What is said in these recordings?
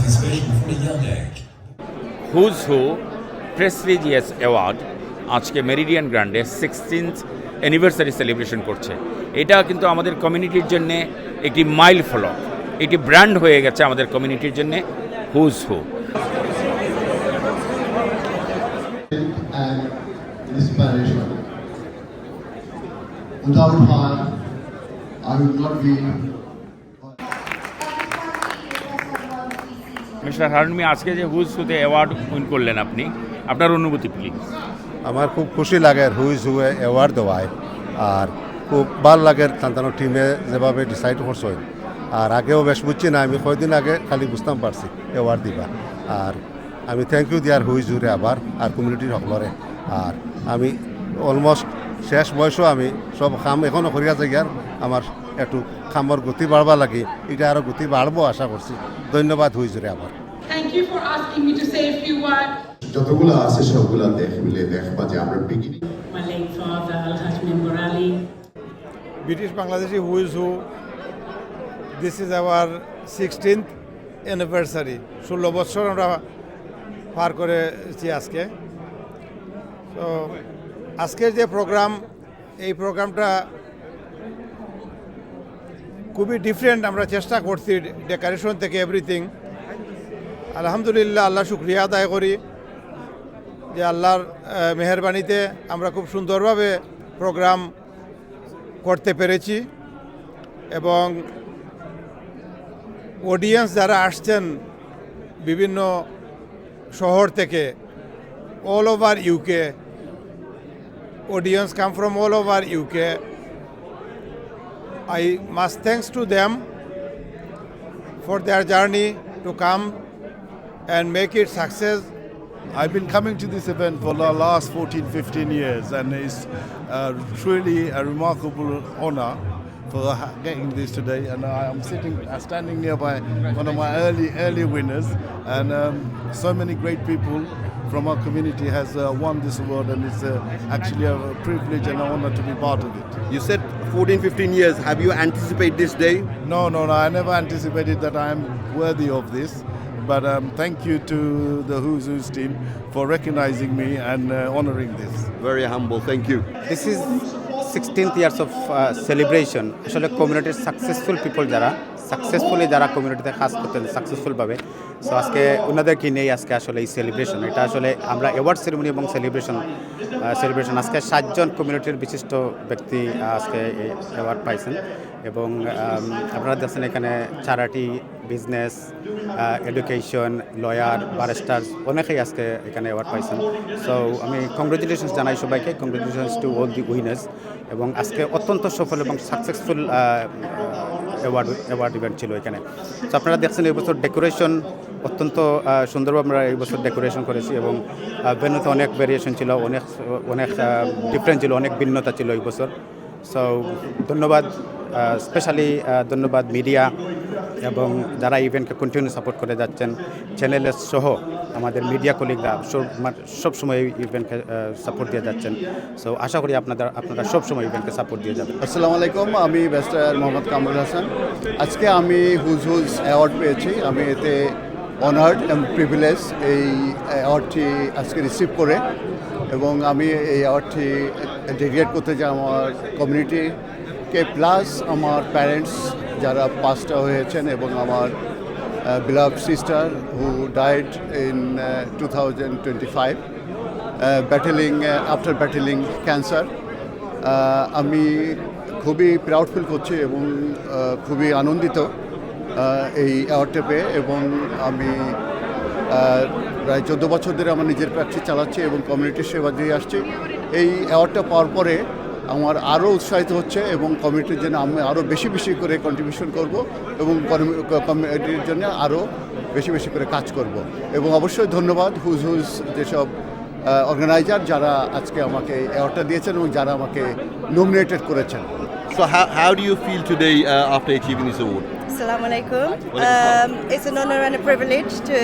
participation from a young age. Who prestigious award আজকে Meridian গ্র্যান্ডে sixteenth anniversary celebration করছে এটা কিন্তু আমাদের কমিউনিটির জন্যে একটি মাইল ফলক একটি ব্র্যান্ড হয়ে গেছে আমাদের কমিউনিটির জন্য who's who. Without her, I would not be mister হারুনমি, আজকে যে হুজ হুতে অ্যাওয়ার্ড উইন করলেন আপনি, আপনার অনুভূতি প্লিজ আমার খুব খুশি লাগে হুইজ হুয়ে অ্যাওয়ার্ড দেওয়ায়, আর খুব ভালো লাগে তান্তানো টিমে যেভাবে ডিসাইড করছে। আর আগেও বেশ বুঝছি না, আমি কয়দিন আগে খালি বুঝতাম পারছি অ্যাওয়ার্ড দিবা। আর আমি থ্যাংক ইউ দিয়ার হুইজ হুরে আবার, আর কমিউনিটির সকলরে। আর আমি অলমোস্ট শেষ বয়সও আমি সব কাম এখনও করিয়া যাই আর আমার একটু খামর গতি বাড়বা লাগে এটা আরও গতি বাড়বো আশা করছি। ধন্যবাদ হয়ে জুড়ে আমার যতগুলো আছে সবগুলো দেখ মিলে দেখবা যে আমরা beginning British Bangladeshi who's who this is our sixteenth anniversary ষোলো বছর আমরা পার করেছি আজকে। তো আজকের যে প্রোগ্রাম এই প্রোগ্রামটা খুবই ডিফারেন্ট আমরা চেষ্টা করছি ডেকোরেশন থেকে এভরিথিং আলহামদুলিল্লাহ, আল্লাহ শুক্রিয়া আদায় করি যে আল্লাহর মেহেরবানিতে আমরা খুব সুন্দরভাবে প্রোগ্রাম করতে পেরেছি এবং অডিয়েন্স যারা আসছেন বিভিন্ন শহর থেকে all over UK audience come from all over UK I must thanks to them for their journey to come and make it success. I've been coming to this event for the last 14, 15 years, and it's uh, truly a remarkable honor for getting this today. And I'm sitting, uh, standing nearby one of my early, early winners, and um, so many great people from our community has uh, won this award, and it's uh, actually a privilege and an honor to be part of it. You said 14, 15 years. Have you anticipated this day? No, no, no. I never anticipated that I am worthy of this. But um, thank you to the Who's Who's team for recognizing me and uh, honoring this. Very humble. Thank you. This is sixteenth years of celebration uh, আসলে কমিউনিটির successful people যারা successfully যারা কমিউনিটিতে কাজ করতেন সাকসেসফুলভাবে so আজকে ওনাদেরকে নিয়েই আজকে আসলে এই সেলিব্রেশন এটা আসলে আমরা অ্যাওয়ার্ড সেরেমনি এবং সেলিব্রেশন সেলিব্রেশন আজকে সাতজন কমিউনিটির বিশিষ্ট ব্যক্তি আজকে এই অ্যাওয়ার্ড পাইছেন। এবং আপনারা দেখছেন এখানে চারাটি বিজনেস এডুকেশন লয়ার বারেস্টার অনেকেই আজকে এখানে অ্যাওয়ার্ড পাইছেন। সো আমি কংগ্রেচুলেশনস জানাই সবাইকে। Congratulations to all the winners এবং আজকে অত্যন্ত সফল এবং সাকসেসফুল অ্যাওয়ার্ড অ্যাওয়ার্ড ইভেন্ট ছিল এখানে। তো আপনারা দেখছেন এই বছর ডেকোরেশন অত্যন্ত সুন্দরভাবে আমরা এই বছর ডেকোরেশন করেছি এবং ভেন্যুতে অনেক ভেরিয়েশন ছিল, অনেক অনেক ডিফারেন্ট ছিল, অনেক ভিন্নতা ছিল এই বছর। সো ধন্যবাদ স্পেশালি ধন্যবাদ মিডিয়া এবং যারা ইভেন্টকে কন্টিনিউ সাপোর্ট করে যাচ্ছেন চ্যানেলের সহ আমাদের মিডিয়া কলিগরা সব এই ইভেন্টকে সাপোর্ট দিয়ে যাচ্ছেন। সো আশা করি আপনাদের, আপনারা সবসময় ইভেন্টকে সাপোর্ট দিয়ে যাবেন। আসসালামু আলাইকুম, আমি ব্যারিস্টার মোহাম্মদ কামরুল হাসান। আজকে আমি হুজ হুজ অ্যাওয়ার্ড পেয়েছি। আমি এতে অনার্ড এবং প্রিভিলেজ এই অ্যাওয়ার্ডটি আজকে রিসিভ করে এবং আমি এই অ্যাওয়ার্ডটি ডেডিকেট করতে চাই আমার কমিউনিটিকে প্লাস আমার প্যারেন্টস যারা পাসটা হয়েছেন এবং আমার beloved sister who died in two thousand twenty five battling after battling cancer আমি খুবই প্রাউড ফিল করছি এবং খুবই আনন্দিত এই অ্যাওয়ার্ডটা পেয়ে এবং আমি প্রায় চোদ্দ বছর ধরে আমার নিজের প্র্যাকটিস চালাচ্ছি এবং কমিউনিটির সেবা দিয়ে আসছি। এই অ্যাওয়ার্ডটা পাওয়ার পরে আমার আরও উৎসাহিত হচ্ছে এবং কমিউনিটির জন্য আমি আরও বেশি বেশি করে কন্ট্রিবিউশন করব এবং কমিউনিটির জন্য আরও বেশি বেশি করে কাজ করব এবং অবশ্যই ধন্যবাদ হুজ হুজ যেসব অর্গানাইজার যারা আজকে আমাকে এই অ্যাওয়ার্ডটা দিয়েছেন এবং যারা আমাকে নমিনেটেড করেছেন So how, how do you feel today uh, after achieving this award? Assalamu alaikum. Um, it's an honor and a privilege to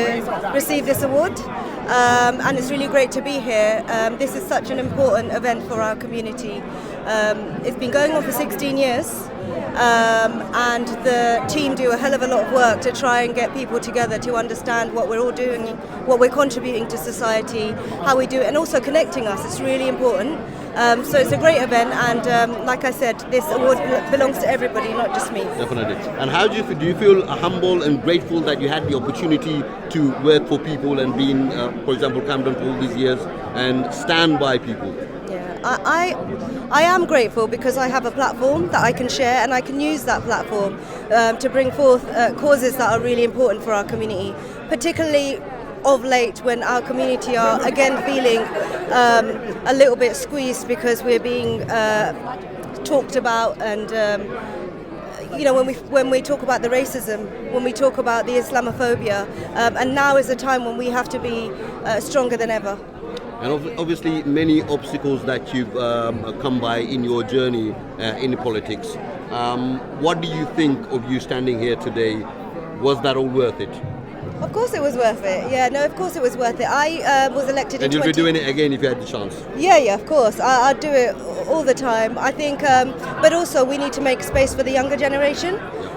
receive this award, um, and it's really great to be here. Um, this is such an important event for our community. Um, it's been going on for 16 years, Um, and the team do a hell of a lot of work to try and get people together to understand what we're all doing, what we're contributing to society, how we do it, and also connecting us. It's really important. Um, so it's a great event, and um, like I said, this award belongs to everybody, not just me. Definitely. And how do you feel? Do you feel humble and grateful that you had the opportunity to work for people and being, uh, for example, Camden for all these years and stand by people? I, I am grateful because I have a platform that I can share and I can use that platform um, to bring forth uh, causes that are really important for our community, particularly of late when our community are again feeling um, a little bit squeezed because we're being uh, talked about and. Um, you know, when we when we talk about the racism, when we talk about the Islamophobia, um, and now is the time when we have to be uh, stronger than ever. And ob- obviously, many obstacles that you've um, come by in your journey uh, in politics. Um, what do you think of you standing here today? Was that all worth it? Of course, it was worth it. Yeah, no, of course it was worth it. I uh, was elected And you'll 20. be doing it again if you had the chance. Yeah, yeah, of course. I, I do it all the time. I think, um, but also we need to make space for the younger generation.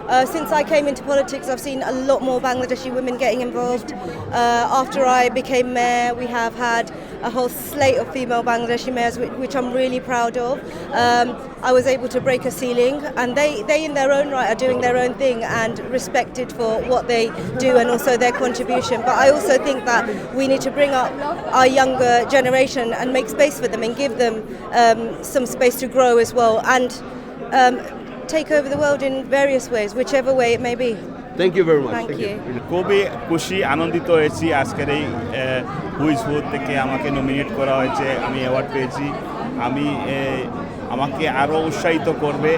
Uh, since I came into politics, I've seen a lot more Bangladeshi women getting involved. Uh, after I became mayor, we have had a whole slate of female Bangladeshi mayors, which, I'm really proud of. Um, I was able to break a ceiling, and they, they, in their own right, are doing their own thing and respected for what they do and also their contribution. But I also think that we need to bring up our younger generation and make space for them and give them um, some space to grow as well and um, take over the world in various ways, whichever way it may be. Thank you very much. Thank you. খুবই খুশি আনন্দিত হয়েছি আজকের এই who's hood থেকে আমাকে nominate করা হয়েছে আমি অ্যাওয়ার্ড পেয়েছি। আমি আমাকে আরও উৎসাহিত করবে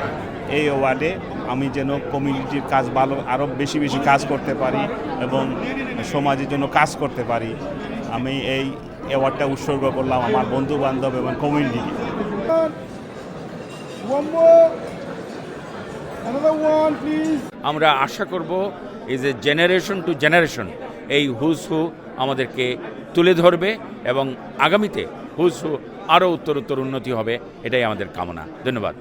এই অ্যাওয়ার্ডে আমি যেন কমিউনিটির কাজ ভালো আরও বেশি বেশি কাজ করতে পারি এবং সমাজের জন্য কাজ করতে পারি। আমি এই অ্যাওয়ার্ডটা উৎসর্গ করলাম আমার বন্ধু বান্ধব এবং কমিউনিটিকে আমরা আশা করব is a generation to generation এই হুস হু আমাদেরকে তুলে ধরবে এবং আগামীতে হুস হু আরও উত্তর উত্তর উন্নতি হবে, এটাই আমাদের কামনা। ধন্যবাদ।